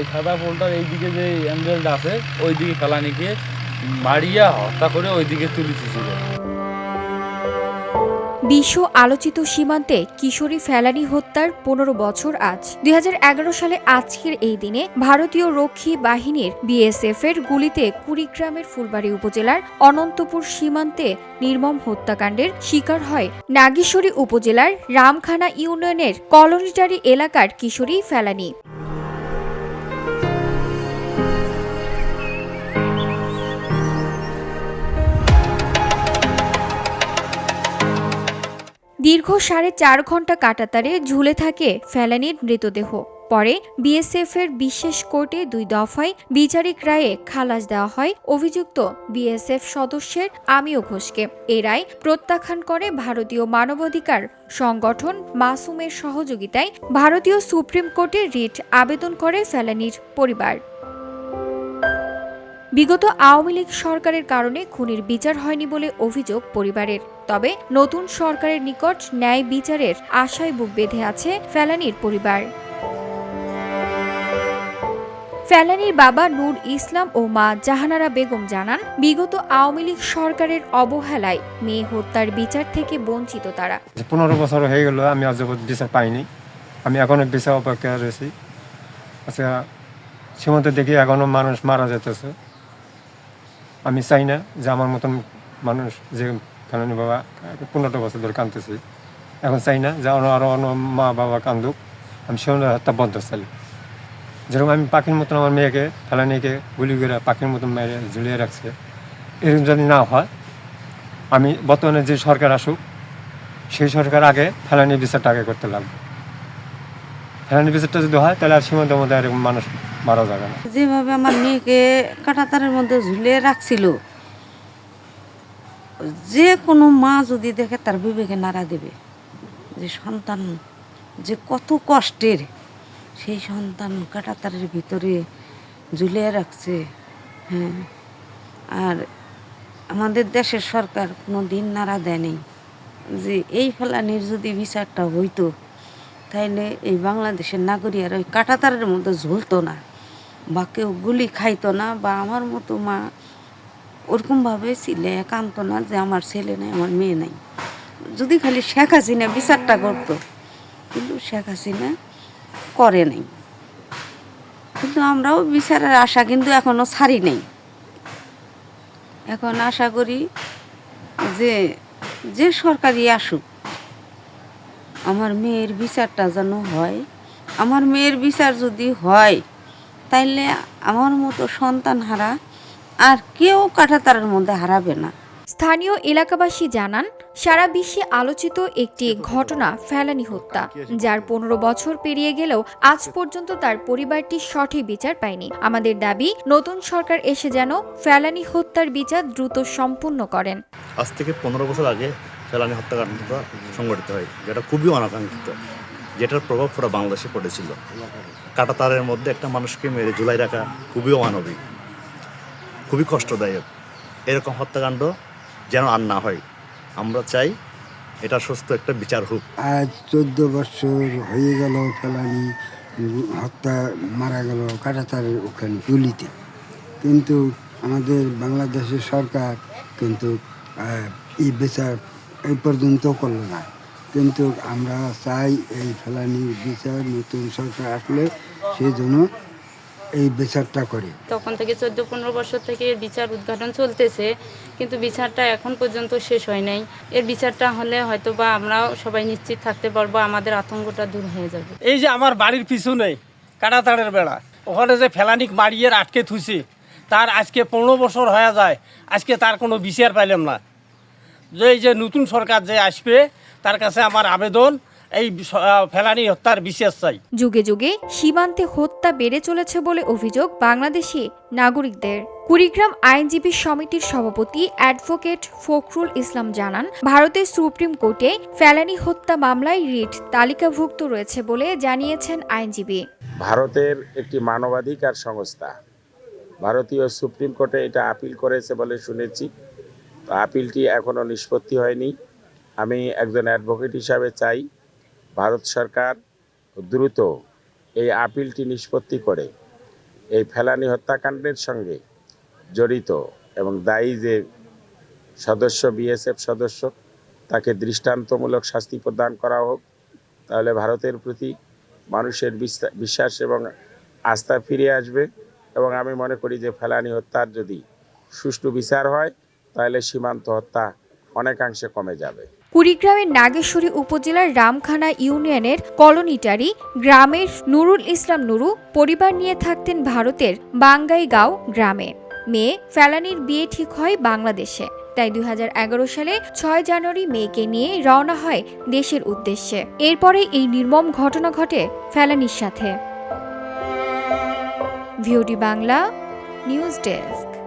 এই সাদা পোলটার এইদিকে যে অ্যাঙ্গেলটা আছে ওই দিকে ফেলানিকে মারিয়া হত্যা করে ওই দিকে তুলিতেছিল বিশ্ব আলোচিত সীমান্তে কিশোরী ফেলানি হত্যার পনেরো বছর আজ। দু হাজার এগারো সালে আজকের এই দিনে ভারতীয় রক্ষী বাহিনীর বিএসএফ এর গুলিতে কুড়িগ্রামের ফুলবাড়ি উপজেলার অনন্তপুর সীমান্তে নির্মম হত্যাকাণ্ডের শিকার হয় নাগেশ্বরী উপজেলার রামখানা ইউনিয়নের কলোনিটারি এলাকার কিশোরী ফেলানি। দীর্ঘ সাড়ে চার ঘণ্টা কাটাতারে ঝুলে থাকে ফেলানির মৃতদেহ। পরে বিএসএফ এর বিশেষ কোর্টে দুই দফায় বিচারিক রায়ে খালাস দেওয়া হয় অভিযুক্ত বিএসএফ সদস্যের আমিও ঘোষকে। এই রায় প্রত্যাখ্যান করে ভারতীয় মানবাধিকার সংগঠন মাসুমের সহযোগিতায় ভারতীয় সুপ্রিম কোর্টে রিট আবেদন করে ফেলানির পরিবার। বিগত আওয়ামী লীগ সরকারের কারণে খুনির বিচার হয়নি বলে অভিযোগ পরিবারের। তবে নতুন সরকারের নিকট ন্যায় বিচারের আশায় বুক বেঁধে আছে ফেলানির পরিবার। ফেলানির বাবা নূর ইসলাম ও মা জাহানারা বেগম জানান, বিগত আওয়ামী লীগ সরকারের অবহেলায় মেয়ে হত্যার বিচার থেকে বঞ্চিত তারা। পনেরো বছর হয়ে গেল, আমি আজ বিচার পাইনি। আমি এখনও বিচার অপেক্ষা রয়েছি। আচ্ছা সীমান্তে দেখি এখনও মানুষ মারা যেতেছে আমি চাই না যে আমার মতন মানুষ যে ফেলানি বাবা, পনেরোটা বছর ধরে কাঁদতেছি এখন চাই না যে অন্য আরও অন্য মা বাবা কান্দুক। আমি সীমান্ত হত্যা বন্ধ চাই যেরকম আমি পাখির মতন আমার মেয়েকে, ফেলানিকে গুলি করে পাখির মতন মেরে ঝুলিয়ে রাখছে, এরকম যদি না হয়, আমি বর্তমানে যে সরকার আসুক, সেই সরকার আগে ফেলানি বিচারটা আগে করতে লাগবে। ফেলানি বিচারটা যদি হয়, তাহলে আর সীমান্তের মধ্যে এরকম মানুষ মারা যাবে না। যেভাবে আমার মেয়েকে কাটাতারের মধ্যে ঝুলিয়ে রাখছিল, যে কোনো মা যদি দেখে তার বিবেকে নাড়া দেবে, যে সন্তান যে কত কষ্টের, সেই সন্তান কাটাতারের ভিতরে ঝুলিয়ে রাখছে হ্যাঁ। আর আমাদের দেশের সরকার কোনো দিন নাড়া দেয়নি যে এই ফেলানির যদি বিচারটা হইতো, তাইলে এই বাংলাদেশের নাগরিক আর ওই কাটাতারের মধ্যে ঝুলতো না। বা কেউ গুলি খাইতো না বা আমার মতো মা ওরকমভাবে ছিলে, কানতো না যে আমার ছেলে নেই, আমার মেয়ে নেই। যদি খালি শেখ হাসিনা বিচারটা করতো, কিন্তু শেখ হাসিনা করে নাই। কিন্তু আমরাও বিচারের আশা কিন্তু এখনও ছাড়ি নেই। এখন আশা করি যে যে সরকারি আসুক, আমার মেয়ের বিচারটা যেন হয়। আমার মেয়ের বিচার যদি হয় তাইলে আমার মতো সন্তান হারা আর কেউ কাঁটাতারের মধ্যে হারাবে না। স্থানীয় এলাকাবাসী জানান সারা বিশ্বে আলোচিত একটি ঘটনা ফেলানি হত্যা যার পনেরো বছর পেরিয়ে গেলেও আজ পর্যন্ত তার পরিবারটি সঠিক বিচার পায়নি। আমাদের দাবি নতুন সরকার এসে যেন ফেলানি হত্যার বিচার দ্রুত সম্পূর্ণ করেন। আজ থেকে পনেরো বছর আগে ফেলানি হত্যাকাণ্ডটা সংঘটিত হয় যেটা খুবই অনাকাঙ্ক্ষিত। যেটার প্রভাব পুরো বাংলাদেশে পড়েছিল। কাটাতারের মধ্যে একটা মানুষকে মেরে ঝুলাই রাখা খুবই অমানবিক, খুবই কষ্টদায়ক। এরকম হত্যাকাণ্ড যেন আর না হয়। আমরা চাই এটা সুস্থ একটা বিচার হোক। আজ চোদ্দ বছর হয়ে গেল ফেলানি, হত্যা মারা গেল কাটাতারের ওখানে গুলিতে কিন্তু আমাদের বাংলাদেশের সরকার কিন্তু এই বিচার এই পর্যন্ত করল না। কিন্তু আমরা চাই এই ফেলানির বিচার নতুন সরকার আসলে সেই জন্য এই বিচারটা করে। তখন থেকে চোদ্দ পনেরো বছর থেকে এর বিচার উদ্ঘাটন চলতেছে কিন্তু বিচারটা এখন পর্যন্ত শেষ হয় নাই। এর বিচারটা হলে হয়তো বা আমরাও সবাই নিশ্চিত থাকতে পারব আমাদের আতঙ্কটা দূর হয়ে যাবে। এই যে আমার বাড়ির পিছনে কাটাতাড়ের বেড়া ওখানে যে ফেলানিক মারিয়ে আটকে থুইছে তার আজকে পনেরো বছর হয়ে যায় আজকে তার কোনো বিচার পাইলাম না। যে এই যে নতুন সরকার যে আসবে তার কাছে আমার আবেদন এই ফেলানি হত্যার বিশেষ চাই। যুগে যুগে সীমান্তে হত্যা বেড়ে চলেছে বলে অভিযোগ বাংলাদেশি নাগরিকদের। কুড়িগ্রাম আইনজীবী সমিতির সভাপতি অ্যাডভোকেট ফখরুল ইসলাম জানান ভারতের সুপ্রিম কোর্টে ফেলানি হত্যা মামলায় রিট তালিকাভুক্ত রয়েছে বলে জানিয়েছেন আইনজীবী। ভারতের একটি মানবাধিকার সংস্থা। ভারতীয় সুপ্রিম কোর্টে এটা আপিল করেছে বলে শুনেছি। আপিলটি এখনও নিষ্পত্তি হয়নি। আমি একজন অ্যাডভোকেট হিসাবে চাই ভারত সরকার দ্রুত এই আপিলটি নিষ্পত্তি করে। এই ফেলানি হত্যাকাণ্ডের সঙ্গে জড়িত এবং দায়ী যে সদস্য বিএসএফ সদস্য, তাকে দৃষ্টান্তমূলক শাস্তি প্রদান করা হোক, তাহলে ভারতের প্রতি মানুষের বিশ্বাস এবং আস্থা ফিরে আসবে এবং আমি মনে করি যে ফেলানি হত্যার যদি সুষ্ঠু বিচার হয়, তাহলে সীমান্ত হত্যা অনেকাংশে কমে যাবে। কুড়িগ্রামের নাগেশ্বরী উপজেলার রামখানা ইউনিয়নের কলোনিটারি গ্রামের নুরুল ইসলাম নুরু পরিবার নিয়ে থাকতেন ভারতের বাঙ্গাইগাঁও গ্রামে। মেয়ে ফেলানির বিয়ে ঠিক হয় বাংলাদেশে। তাই দুই হাজার এগারো সালে ছয় জানুয়ারি মেয়েকে নিয়ে রওনা হয় দেশের উদ্দেশ্যে। এরপরে এই নির্মম ঘটনা ঘটে ফেলানির সাথে। VOD Bangla news desk.